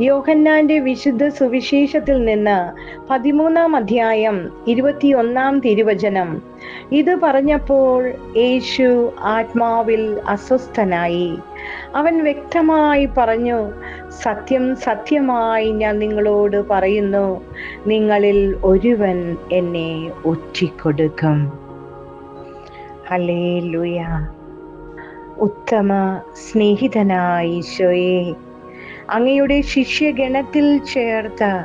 യോഹന്നാന്റെ വിശുദ്ധ സുവിശേഷത്തിൽ നിന്ന് പതിമൂന്നാം അധ്യായം ഇരുപത്തിയൊന്നാം തിരുവചനം. ഇത് പറഞ്ഞപ്പോൾ യേശു ആത്മാവിൽ അസ്വസ്ഥനായി. അവൻ വ്യക്തമായി പറഞ്ഞു സത്യം സത്യമായി ഞാൻ നിങ്ങളോട് പറയുന്നു നിങ്ങളിൽ ഒരുവൻ എന്നെ ഒറ്റിക്കൊടുക്കും. ഹലേ ഉത്തമ സ്നേഹിതനായ ഈശോയെ അങ്ങയുടെ ശിഷ്യഗണത്തിൽ ചേർത്ത്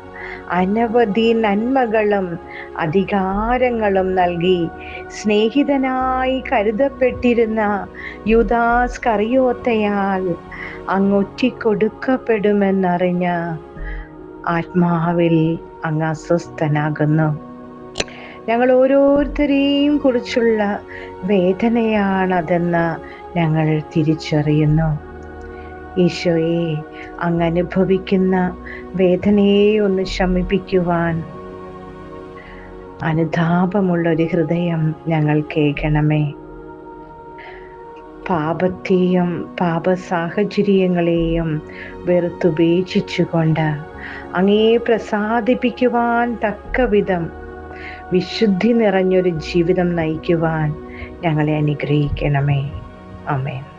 അനവധി നന്മകളും അധികാരങ്ങളും നൽകി. സ്നേഹിതനായി കരുതപ്പെട്ടിരുന്ന യുദാസ് കറിയോത്തയാൽ അങ്ങൊറ്റിക്കൊടുക്കപ്പെടുമെന്നറിഞ്ഞ ആത്മാവിൽ അങ്ങ് അസ്വസ്ഥനാകുന്നു. ഞങ്ങൾ ഓരോരുത്തരെയും കുറിച്ചുള്ള വേദനയാണതെന്ന് ഞങ്ങൾ തിരിച്ചറിയുന്നു. ഈശോയെ അങ്ങ് അനുഭവിക്കുന്ന വേദനയെ ഒന്ന് ശമിപ്പിക്കുവാൻ അനുതാപമുള്ള ഒരു ഹൃദയം ഞങ്ങൾ കേൾക്കണമേ. പാപത്തെയും പാപ സാഹചര്യങ്ങളെയും വെറുത്തുപേക്ഷിച്ചുകൊണ്ട് അങ്ങേ പ്രസാദിപ്പിക്കുവാൻ തക്ക വിധം വിശുദ്ധി നിറഞ്ഞൊരു ജീവിതം നയിക്കുവാൻ ഞങ്ങളെ അനുഗ്രഹിക്കണമേ. അമേൻ